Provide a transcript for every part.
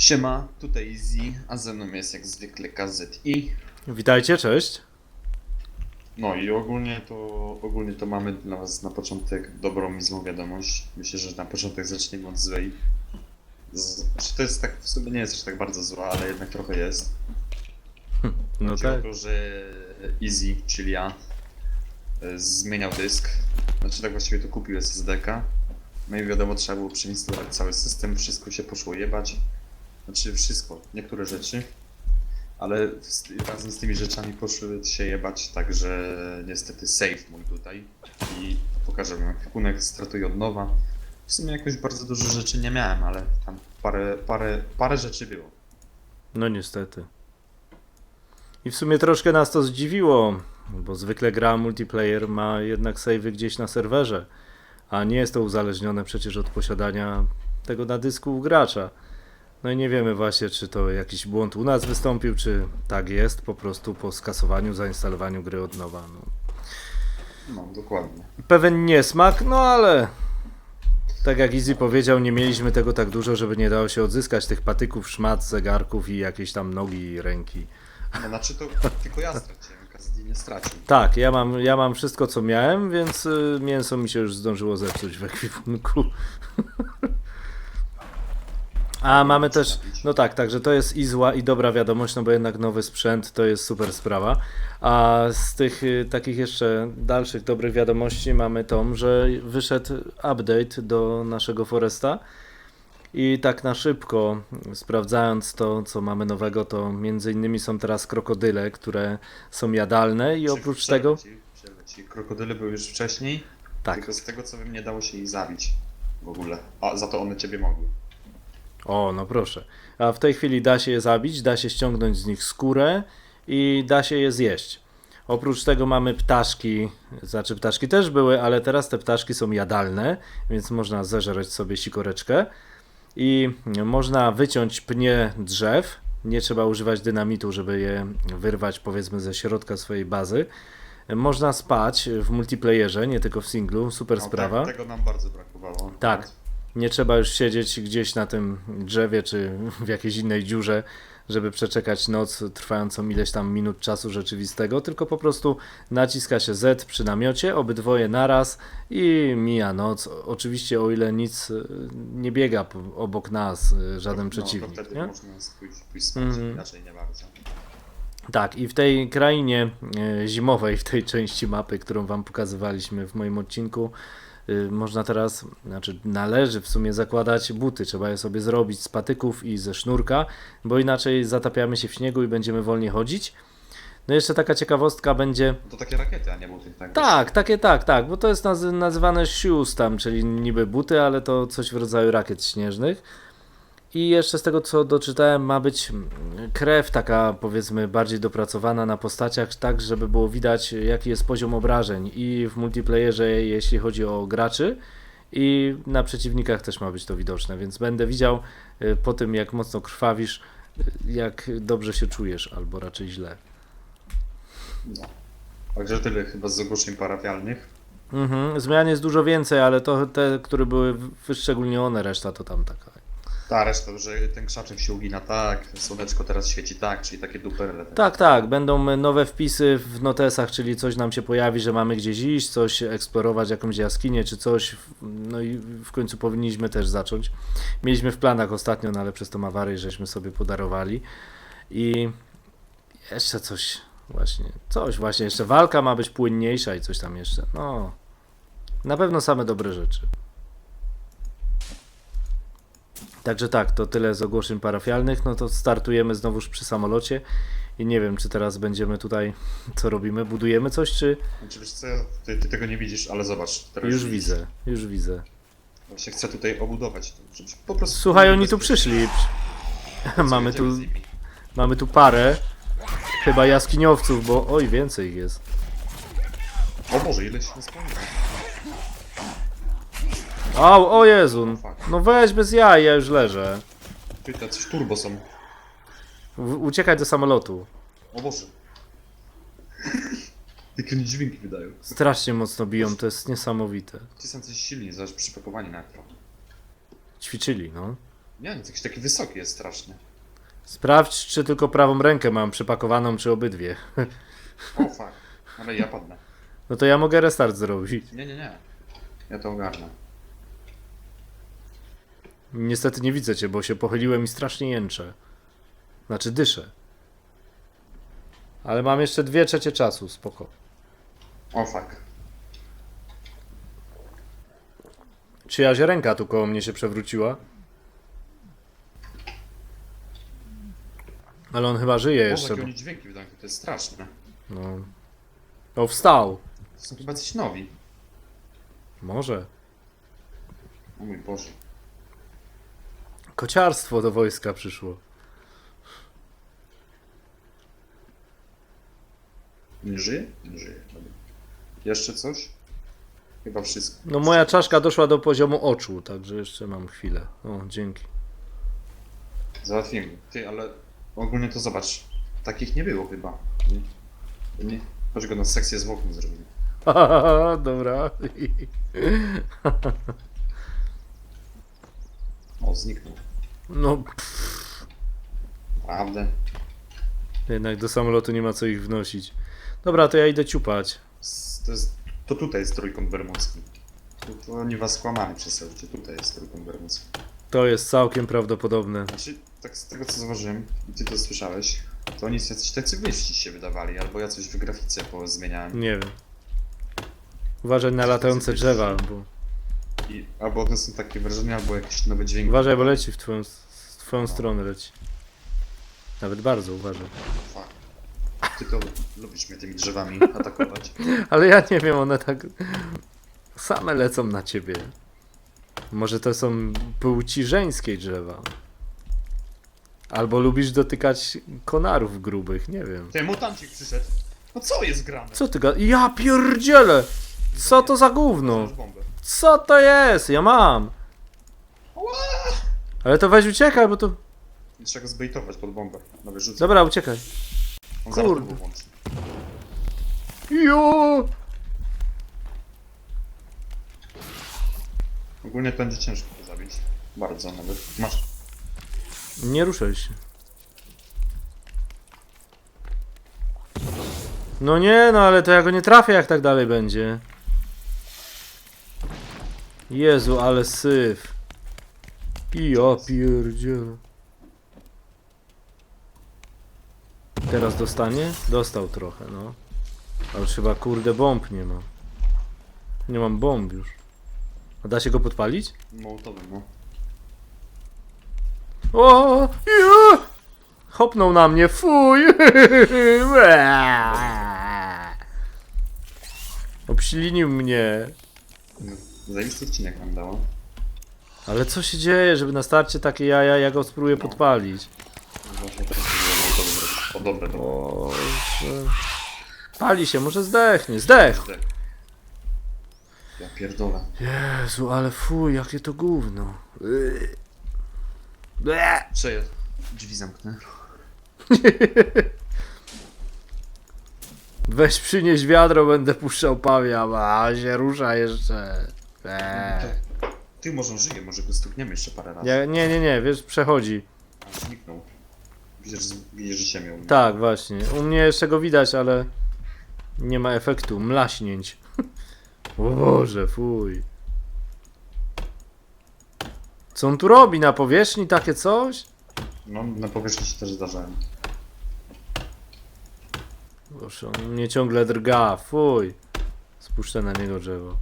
Siema, tutaj Easy, a ze mną jest jak zwykle KZI. Witajcie, cześć. No i ogólnie to, ogólnie to mamy dla was na początek dobrą i złą wiadomość. Myślę, że na początek zaczniemy od złej. Z, znaczy to jest tak, w sumie nie jest aż tak bardzo zła, ale jednak trochę jest. No Chodzi tak. o to, że Easy, czyli ja, e, zmieniał dysk. Znaczy tak właściwie to kupił SSD-ka. No i wiadomo, trzeba było przeinstalować cały system, wszystko się poszło jebać. Znaczy wszystko, niektóre rzeczy. Ale z, razem z tymi rzeczami poszły się jebać, także niestety save mój tutaj. I pokażę wam kwikunek, startuję od nowa. W sumie jakoś bardzo dużo rzeczy nie miałem, ale tam parę, parę, parę rzeczy było. No niestety. I w sumie troszkę nas to zdziwiło, bo zwykle gra multiplayer ma jednak savey gdzieś na serwerze, a nie jest to uzależnione przecież od posiadania tego na dysku u gracza. No i nie wiemy właśnie, czy to jakiś błąd u nas wystąpił, czy tak jest po prostu po skasowaniu, zainstalowaniu gry od nowa. No. No, dokładnie. Pewien niesmak, no ale tak jak Easy powiedział, nie mieliśmy tego tak dużo, żeby nie dało się odzyskać tych patyków, szmat, zegarków i jakieś tam nogi i ręki. No, znaczy to tylko ja straciłem, Kazdi nie stracił. Tak, ja mam, ja mam wszystko co miałem, więc y, mięso mi się już zdążyło zepsuć w ekwipunku. A mamy też, no tak, także to jest i zła i dobra wiadomość, no bo jednak nowy sprzęt to jest super sprawa. A z tych y, takich jeszcze dalszych dobrych wiadomości mamy tą, że wyszedł update do naszego Foresta. I tak na szybko, sprawdzając to, co mamy nowego, to między innymi są teraz krokodyle, które są jadalne i oprócz tego... Krokodyle były już wcześniej, Tak. tylko z tego co wiem nie dało się ich zabić w ogóle. A za to one ciebie mogły. O, no proszę. A w tej chwili da się je zabić, da się ściągnąć z nich skórę i da się je zjeść. Oprócz tego mamy ptaszki, znaczy ptaszki też były, ale teraz te ptaszki są jadalne, więc można zeżreć sobie sikoreczkę i można wyciąć pnie drzew. Nie trzeba używać dynamitu, żeby je wyrwać powiedzmy ze środka swojej bazy. Można spać w multiplayerze, nie tylko w singlu, super No, sprawa. Te, tego nam bardzo brakowało. Tak. Nie trzeba już siedzieć gdzieś na tym drzewie czy w jakiejś innej dziurze, żeby przeczekać noc trwającą ileś tam minut czasu rzeczywistego, tylko po prostu naciska się Z przy namiocie, obydwoje naraz i mija noc. Oczywiście o ile nic y, nie biega obok nas, y, żaden no, przeciwnik. To wtedy nie? można pójść, pójść spać, inaczej nie bardzo. Tak, i w tej krainie e, zimowej, w tej części mapy, którą Wam pokazywaliśmy w moim odcinku, można teraz, znaczy należy w sumie zakładać buty. Trzeba je sobie zrobić z patyków i ze sznurka, bo inaczej zatapiamy się w śniegu i będziemy wolniej chodzić. No jeszcze taka ciekawostka będzie. To takie rakiety, a nie buty, tak? Tak, takie tak, tak, bo to jest nazy- nazywane shoes tam, czyli niby buty, ale to coś w rodzaju rakiet śnieżnych. I jeszcze z tego co doczytałem, ma być krew taka powiedzmy bardziej dopracowana na postaciach, tak żeby było widać jaki jest poziom obrażeń i w multiplayerze jeśli chodzi o graczy i na przeciwnikach też ma być to widoczne, więc będę widział y, po tym jak mocno krwawisz, y, jak dobrze się czujesz albo raczej źle. No. Także tyle chyba z ogłoszeń parafialnych. Mhm. Zmian jest dużo więcej, ale to te, które były wyszczególnione, reszta to tam taka. Ta reszta, że ten krzaczek się ugina tak, słoneczko teraz świeci tak, czyli takie duperele. Tak, tak, będą nowe wpisy w notesach, czyli coś nam się pojawi, że mamy gdzieś iść, coś eksplorować, jakąś jaskinię czy coś. No i w końcu powinniśmy też zacząć. Mieliśmy w planach ostatnio, no ale przez tą awarię żeśmy sobie podarowali. I jeszcze coś właśnie, coś właśnie, jeszcze walka ma być płynniejsza i coś tam jeszcze. No, na pewno same dobre rzeczy. Także tak, to tyle z ogłoszeń parafialnych. No to startujemy znowuż przy samolocie. I nie wiem, czy teraz będziemy tutaj, co robimy, budujemy coś, czy Znaczy wiesz co, ty, ty tego nie widzisz, ale zobacz. Teraz już widzę, już widzę. Właśnie chcę tutaj obudować po prostu... Słuchaj, oni tu przyszli. mamy, tu, mamy tu parę, chyba jaskiniowców, bo oj, więcej ich jest. O Boże, ile się nie spełniło. Au, o Jezu, no weź bez jaj, ja już leżę. Ty, coś turbo są. W, uciekać do samolotu. O Boże. Jakie oni dźwięki wydają. Strasznie mocno biją, to jest niesamowite. Ci są coś silni, zaś przypakowani na trochę. Ćwiczyli, no. Nie, nie, jakiś taki wysoki jest strasznie. Sprawdź, czy tylko prawą rękę mam przypakowaną, czy obydwie. O fuck. Ale ja padnę. No to ja mogę restart zrobić. Nie, nie, nie. Ja to ogarnę. Niestety nie widzę cię, bo się pochyliłem i strasznie jęczę. Znaczy dyszę. Ale mam jeszcze dwie trzecie czasu, spoko. O fuck. Czyjaś ręka tu koło mnie się przewróciła? Ale on chyba żyje Boże, jeszcze. jakie Bo... oni dźwięki wydają, to jest straszne. No. O, wstał. To są chyba coś nowi. Może. O mój Boże. Kociarstwo do wojska przyszło. Nie żyje? Nie żyje. Dobra. Jeszcze coś? Chyba wszystko. No moja czaszka doszła do poziomu oczu, także jeszcze mam chwilę. O, dzięki. Załatwimy. Ty, ale ogólnie to zobacz. Takich nie było chyba. Nie? nie? Chodź go na sekcję zwłok zrobimy. Haha, dobra. O, zniknął. No, Prawdę. jednak do samolotu nie ma co ich wnosić. Dobra, to ja idę ciupać. S- To, jest, to tutaj jest trójkąt bermudzki. To, to oni was skłamali życie. Tutaj jest trójkąt bermudzki. To jest całkiem prawdopodobne. Znaczy, tak z tego co zauważyłem, i ty to słyszałeś, to oni jacyś tacy wyżsi się wydawali, albo ja coś w grafice pozmieniałem. Nie wiem. Uważaj na latające drzewa, bo... I, albo one są takie wrażenia, albo jakieś nowe dźwięki. Uważaj, bo leci w twoją, w twoją stronę leci. Nawet bardzo uważaj. Fuck. Ty to lubisz mnie tymi drzewami atakować. Ale ja nie wiem, one tak same lecą na ciebie. Może to są płci żeńskiej drzewa. Albo lubisz dotykać konarów grubych, nie wiem. Ty, mutancik przyszedł. No co jest grane? Co ty ga... Ja pierdzielę! Co to za gówno? Masz bombę. Co to jest? Ja mam! Ale to weź uciekaj, bo to... I Trzeba go zbejtować pod bombę. No wyrzucę. Dobra, uciekaj. On zaraz kurde. to włączy. Jo! Ogólnie to będzie ciężko to zabić. Bardzo nawet. Masz. Nie ruszaj się. No nie, no ale to ja go nie trafię, jak tak dalej będzie. Jezu, ale syf. I ja pierdzielę. Teraz dostanie? Dostał trochę, no. Ale chyba kurde bomb nie ma. Nie mam bomb już. A da się go podpalić? Mołotowym, no. O! Ja! Hopnął na mnie, fuj! Obsilinił mnie. no. Zajebisty odcinek nam dało. Ale co się dzieje, żeby na starcie takie jaja, ja go spróbuję podpalić? Właśnie teraz było mołotowy zrobić. O, dobre, dobre. Boże. Pali się, może zdechnie. Zdech! Zdech. Ja pierdolę. Jezu, ale fuj, jakie to gówno. Yy. Ble. Przeję. Drzwi zamknę. Weź przynieś wiadro, będę puszczał pawiam, a się rusza jeszcze. Eee. Ty może on żyje, może go stukniemy jeszcze parę razy. Ja, nie, nie, nie, wiesz, przechodzi. A, zniknął. Widzisz, widzisz, że się miał. Tak, właśnie. U mnie jeszcze go widać, ale nie ma efektu mlaśnięć. O Boże, fuj. Co on tu robi? Na powierzchni takie coś? No, na powierzchni się też zdarzają. Boże, on mnie ciągle drga, fuj. Spuszczę na niego drzewo.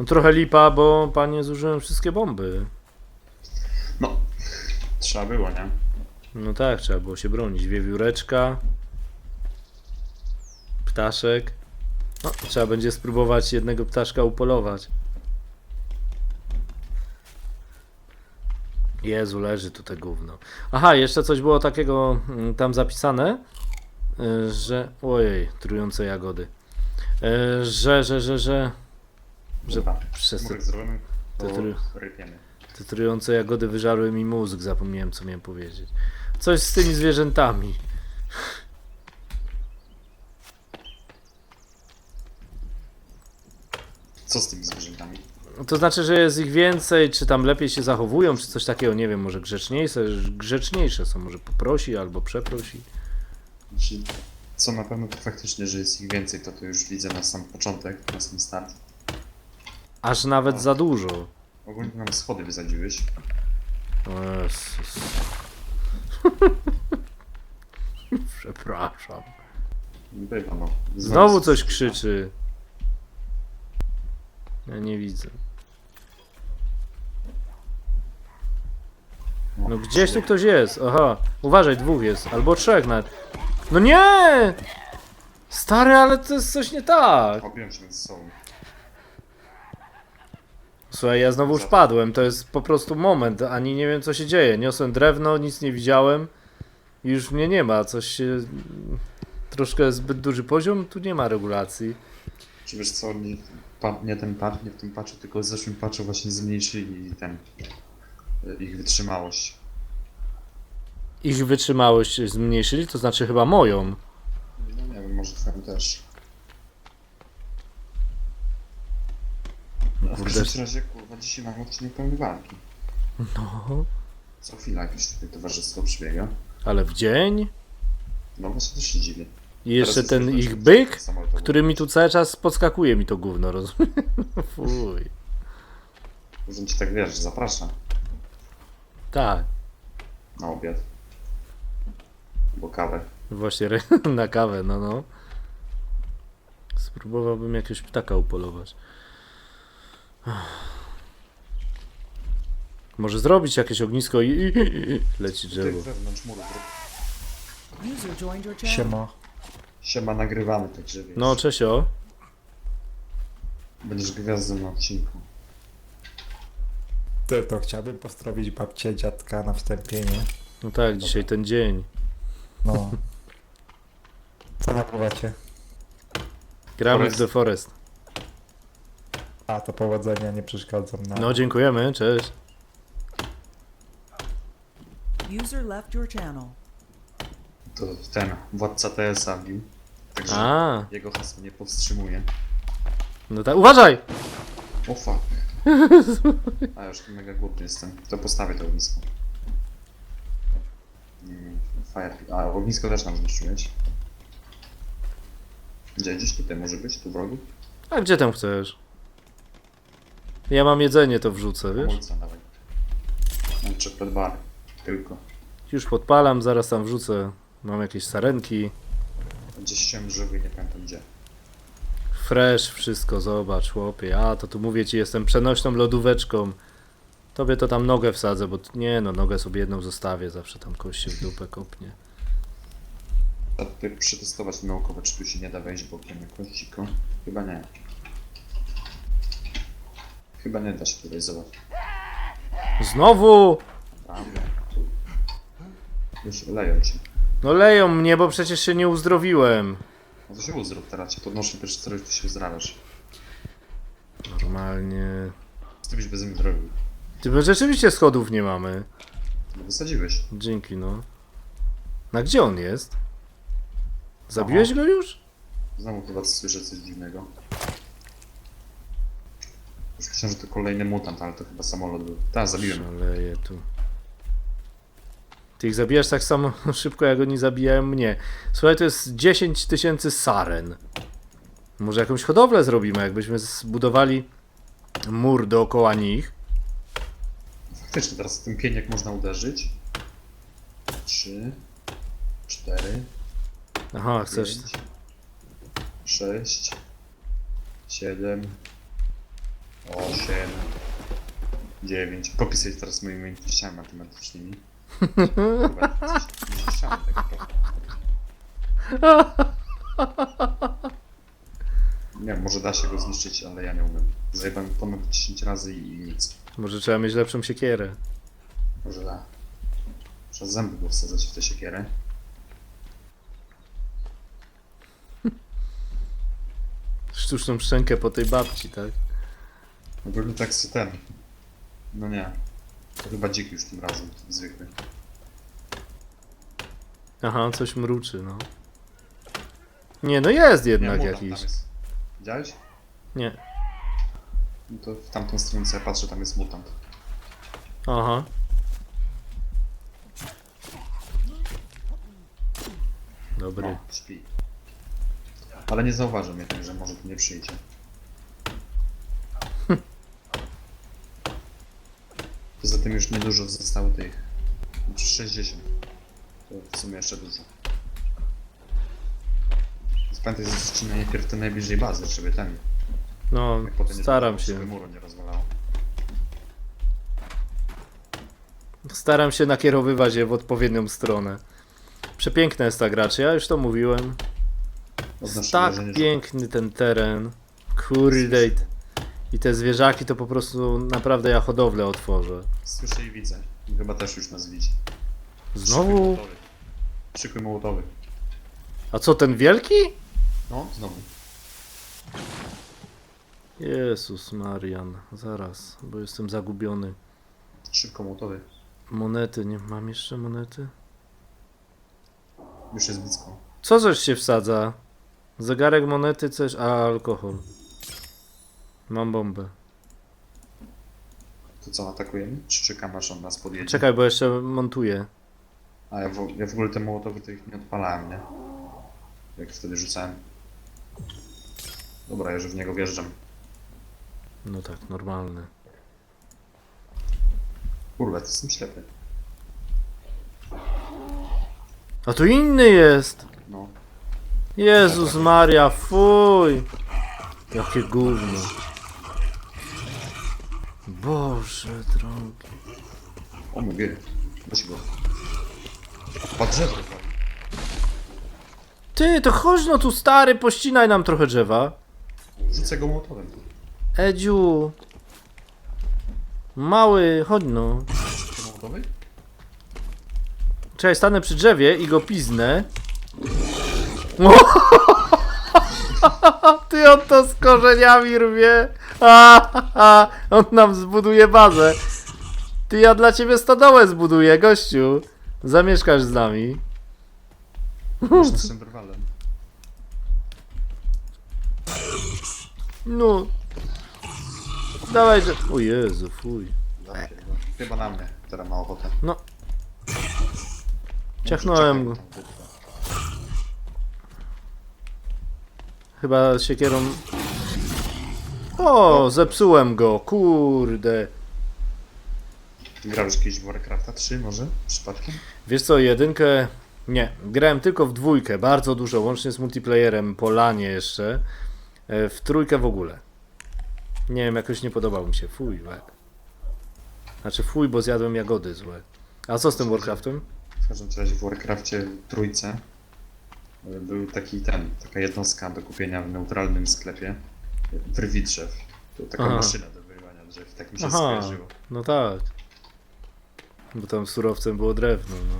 No trochę lipa, bo panie zużyłem wszystkie bomby. No, trzeba było, nie? No tak, trzeba było się bronić. Wiewióreczka. Ptaszek. No, trzeba będzie spróbować jednego ptaszka upolować. Jezu, leży tu te gówno. Aha, jeszcze coś było takiego mm, tam zapisane, y, że... Ojej, trujące jagody. Y, Że, że, że, że... Że przez te, murek zrobimy, to te tru- rypiemy. te trujące jagody wyżarły mi mózg, zapomniałem co miałem powiedzieć. Coś z tymi zwierzętami. Co z tymi zwierzętami? To znaczy, że jest ich więcej, czy tam lepiej się zachowują, czy coś takiego, nie wiem, może grzeczniejsze, grzeczniejsze są, może poprosi albo przeprosi. Znaczy, co na pewno to faktycznie, że jest ich więcej, to to już widzę na sam początek, na sam start. Aż nawet za dużo. Ogólnie nam schody wysadziłeś. O Jezus. Przepraszam. Bywa no. Znowu coś krzyczy. Ja nie widzę. No gdzieś tu ktoś jest. Aha. Uważaj, dwóch jest. Albo trzech nawet. No nie! Stary, ale to jest coś nie tak. Chopiłem się między sobą. Słuchaj, ja znowu wpadłem. To jest po prostu moment. Ani nie wiem co się dzieje. Niosłem drewno, nic nie widziałem. I już mnie nie ma. Coś się... Troszkę zbyt duży poziom. Tu nie ma regulacji. Czy wiesz co, nie, pa, nie ten patch, nie w tym patchu, tylko w zeszłym patchu właśnie zmniejszyli ten y, ich wytrzymałość. Ich wytrzymałość zmniejszyli, to znaczy chyba moją. No nie wiem, może twoją też. No, w każdym razie, kurwa, dzisiaj mam odcinek pełny walki. No. Co chwila jakieś tutaj towarzystwo przybiega. Ale w dzień? No właśnie też się dziwię. I jeszcze Teraz ten ich byk, który mi tu cały czas podskakuje mi to gówno, rozumiem? Fuj. Może cię tak wiesz, zapraszam Tak, na obiad. Albo kawę. właśnie na kawę, no no. Spróbowałbym jakiegoś ptaka upolować. Może zrobić jakieś ognisko i, i, i leci drzewo. wewnątrz muru. zrób. User joined your channel. Siema. Siema nagrywamy, także wiesz. No, Czesio. Będziesz gwiazdą na odcinku. To, to chciałbym pozdrowić babcię, dziadka na wstępie, nie? No tak, dzisiaj ten dzień. No. Co napływacie? Gramy Forest. w The Forest. A, to powodzenia, nie przeszkadzam na... No, dziękujemy, cześć. User left your channel. To ten władca TS-a bił. Także A, jego hasło nie powstrzymuje. no tak, uważaj! O fuck. A już tu mega głupny jestem. To postawię to ognisko. Mm, Fire. A ognisko też nam zniszczyłeś. Gdzie? Gdzieś tutaj może być? Tu w rogu? A gdzie tam chcesz? Ja mam jedzenie, to wrzucę, wiesz? Hamulca dawaj. Bar. Tylko. Już podpalam, zaraz tam wrzucę. Mam jakieś sarenki. Gdzieś ściąłem żywy, nie pamiętam gdzie. Fresh, wszystko, zobacz, chłopie. A, to tu mówię ci, jestem przenośną lodóweczką. Tobie to tam nogę wsadzę, bo t- nie no, nogę sobie jedną zostawię, zawsze tam kość się w dupę kopnie. Trzeba tutaj przetestować naukowo, czy tu się nie da wejść bokiem jakoś dziko. Chyba nie. Chyba nie da się tutaj, zobacz. Znowu! Tu. Już leją cię. No leją mnie, bo przecież się nie uzdrowiłem. No to się uzdrów teraz, cię podnoszę pierwszy co tu się uzdrawiasz. Normalnie. Ty byś bez mnie zrobił? Ty, bo rzeczywiście schodów nie mamy. No wysadziłeś. Dzięki, no. Na gdzie on jest? Zabiłeś go już? Znowu chyba słyszę coś dziwnego. Myślałem, że to kolejny mutant, ale to chyba samolot był. Tak, zabiłem. Szaleję tu. Ty ich zabijasz tak samo szybko, jak oni zabijają mnie. Słuchaj, to jest 10 tysięcy saren. Może jakąś hodowlę zrobimy, jakbyśmy zbudowali mur dookoła nich. Faktycznie, teraz w ten pieniek można uderzyć. Trzy, cztery, Aha, chcesz... pięć, sześć, siedem, osiem, dziewięć. Popisuj teraz moimi umiejętnościami matematycznymi. Chyba nie. Nie może da się go zniszczyć, ale ja nie umiem. Zajebałem ponad 10 razy i nic. Może trzeba mieć lepszą siekierę. Może da. Trzeba zęby go wsadzać w tę siekierę. Sztuczną szczękę po tej babci, tak? Ogólnie tak z ten. No nie. To chyba dzik już tym razem, zwykły. Aha, coś mruczy, no. Nie, no jest Nie, jednak tam jakiś. jest. Widziałeś? Nie. No to w tamtą stronę patrzę, tam jest mutant. Aha. Dobry. No, śpi. Ale nie zauważył mnie, także może tu nie przyjdzie. Poza tym już niedużo zostało tych. Już 60. To w sumie jeszcze dużo. Więc Pamiętaj, że zacznij najpierw te najbliżej bazy, żeby ten. No, jak potem nie staram żeby się. muru nie rozwalało. Staram się nakierowywać je w odpowiednią stronę. Przepiękna jest ta gra, czy ja już to mówiłem. Tak wrażenie, że- piękny ten teren. Kurde. I te zwierzaki to po prostu naprawdę ja hodowlę otworzę. Słyszę i widzę. Chyba też już nas widzi. Znowu? Przykój mołotowy. A co ten wielki? No, znowu. Jezus Marian, zaraz, bo jestem zagubiony. Szybko mołotowy. Monety, nie mam jeszcze monety? Już jest blisko. Co coś się wsadza? Zegarek, monety, coś, a alkohol. Mam bombę. To co, atakujemy? Czy czekamy aż on nas podjedzie? Czekaj, bo jeszcze montuję. A ja w, ja w ogóle te mołotowy to ich nie odpalałem, nie? Jak wtedy rzucałem. Dobra, ja już w niego wjeżdżam. No tak, normalne. Kurwa, to jestem ślepy. A tu inny jest! No. Jezus Maria, fuj! Jakie gówno. Boże drogi. O mój gier. Weź go. Pod drzewo. Ty, to chodź no tu stary, pościnaj nam trochę drzewa. Rzucę go mołotowem. Edziu. Mały, chodź no. Czekaj, stanę przy drzewie i go piznę. O! Ty on to z korzeniami rwie. A, on nam zbuduje bazę. Ty ja dla ciebie stodołę zbuduję, gościu. Zamieszkasz z nami. Naszym drwalem. No. Dawaj, że... O Jezu, fuj. Chyba na mnie. Teraz ma ochotę. No. Ciachnąłem go. Czekaj, tam, Chyba siekierą... O, zepsułem go, kurde. Grałeś kiedyś w Warcrafta 3 może? Przypadkiem? Wiesz co, jedynkę... Nie, grałem tylko w dwójkę, bardzo dużo, łącznie z multiplayerem, po lanie jeszcze. E, W trójkę w ogóle. Nie wiem, jakoś nie podobał mi się, fuj, łe. Znaczy fuj, bo zjadłem jagody złe. A co z tym Warcraftem? W każdym razie w Warcrafcie trójce był taki ten, taka jednostka do kupienia w neutralnym sklepie. Wyrwi drzew. To taka Aha. maszyna do wyrywania drzew, tak mi się Aha, skojarzyło. no tak. Bo tam surowcem było drewno, no.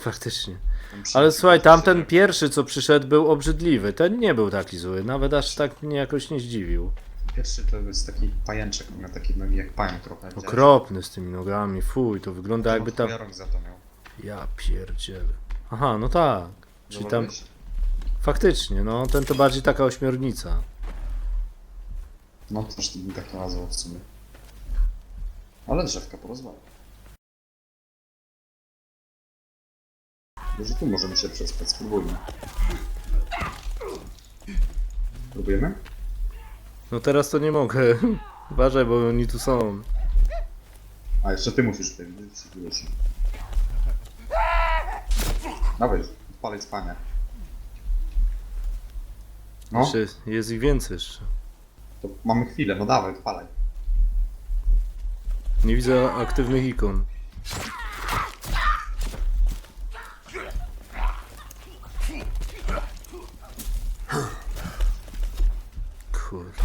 Faktycznie. Tam przy- Ale słuchaj, tamten pierwszy, co przyszedł, był obrzydliwy. Ten nie był taki zły. Nawet aż tak mnie jakoś nie zdziwił. Pierwszy to jest taki pajęczek, miał takie nogi jak pająk trochę. Okropny z tymi nogami, fuj, to wygląda jakby tam... Za to miał. Ja pierdzielę. Aha, no tak. Czyli tam... Faktycznie, no, ten to bardziej taka ośmiornica. No też bym tak to nazwał w sumie. Ale drzewka porozwala. Może tu możemy się przespać, spróbujmy. Próbujemy? No teraz to nie mogę. Uważaj, bo oni tu są. A, jeszcze ty musisz tutaj, widzisz, się. Dawaj, odpalaj spania. No, Jeszcze jest ich więcej jeszcze. to mamy chwilę, no dawaj, odpalaj. Nie widzę aktywnych ikon. Kurde.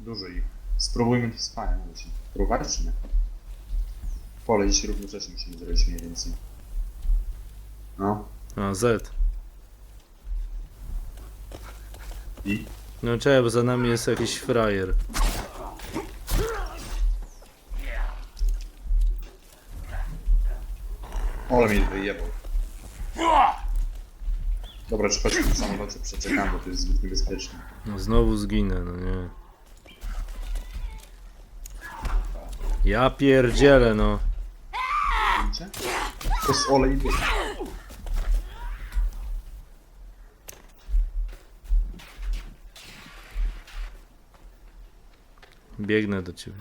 Dużo ich. Spróbujmy to spania, musi. Próbować czy nie? Poleć równocześnie musimy zrobić mniej więcej. No, A, Z. i? No czekaj, bo za nami jest jakiś frajer. Ole mnie wyjebał. Dobra, czy chodźmy w samolocie, przeczekam, bo to jest zbyt niebezpieczne. No znowu zginę, no nie. Ja pierdzielę, no. Widzicie? To jest olej. Biegnę do ciebie.